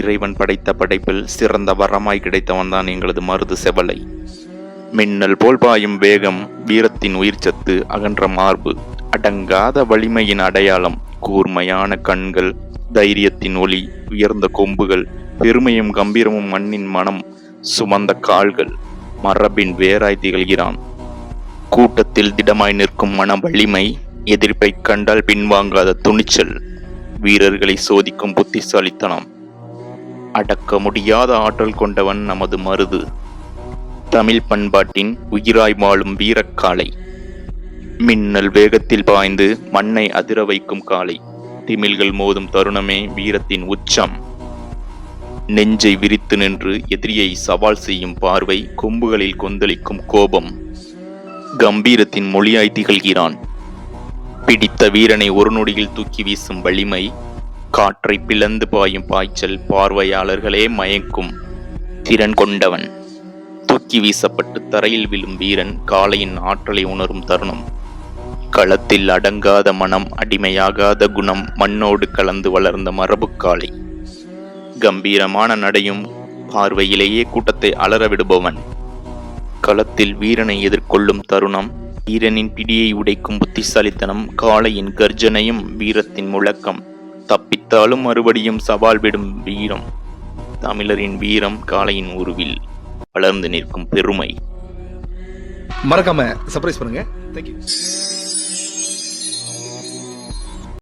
இறைவன் படைத்த படைப்பில் சிறந்த வரமாய் கிடைத்தவன் தான் எங்களது மருது செவலை. மின்னல் போல் பாயும் வேகம் வீரத்தின் உயிர்ச்சத்து அகன்ற மார்பு அடங்காத வலிமையின் அடையாளம் கூர்மையான கண்கள் தைரியத்தின் ஒளி உயர்ந்த கொம்புகள் பெருமையும் கம்பீரமும் மண்ணின் மனம் சுமந்த கால்கள் மரபின் வேராய் திகழ்கிறான். கூட்டத்தில் திடமாய் நிற்கும் மன வலிமை எதிர்ப்பை கண்டால் பின்வாங்காத துணிச்சல் வீரர்களை சோதிக்கும் புத்திசாலித்தனம். அடக்க முடியாத ஆற்றல் கொண்டவன் நமது மருது. தமிழ் பண்பாட்டின் உயிராய் வாழும் வீரக்காலை மின்னல் வேகத்தில் பாய்ந்து மண்ணை அதிர வைக்கும் காளை. திமில்கள் மோதும் தருணமே வீரத்தின் உச்சம். நெஞ்சை விரித்து நின்று எதிரியை சவால் செய்யும் பார்வை கொம்புகளில் கொந்தளிக்கும் கோபம். கம்பீரத்தின் மொழியாய் திகழ்கிறான். பிடித்த வீரனை ஒரு நொடியில் தூக்கி வீசும் வலிமை காற்றை பிளந்து பாயும் பாய்ச்சல் பார்வையாளர்களே மயக்கும். திறன் கொண்டவன். தூக்கி வீசப்பட்டு தரையில் விழும் வீரன் காளையின் ஆற்றலை உணரும் தருணம். களத்தில் அடங்காத மனம் அடிமையாகாத குணம் மண்ணோடு கலந்து வளர்ந்த மரபு காளை. கம்பீரமான நடையும் பார்வையிலேயே கூட்டத்தை அலற விடுபவன் களத்தில் வீரனை எதிர்கொள்ளும் தருணம் வீரனின் பிடியை உடைக்கும் புத்திசாலித்தனம் காளையின் கர்ஜனையும் வீரத்தின் முழக்கம். தப்பித்தாலும் மறுபடியும் சவால் விடும் வீரம். தமிழரின் வீரம் காளையின் உருவில் வளர்ந்து நிற்கும் பெருமை. மறக்காம சர்ப்ரைஸ் பண்ணுங்க. தேங்க்யூ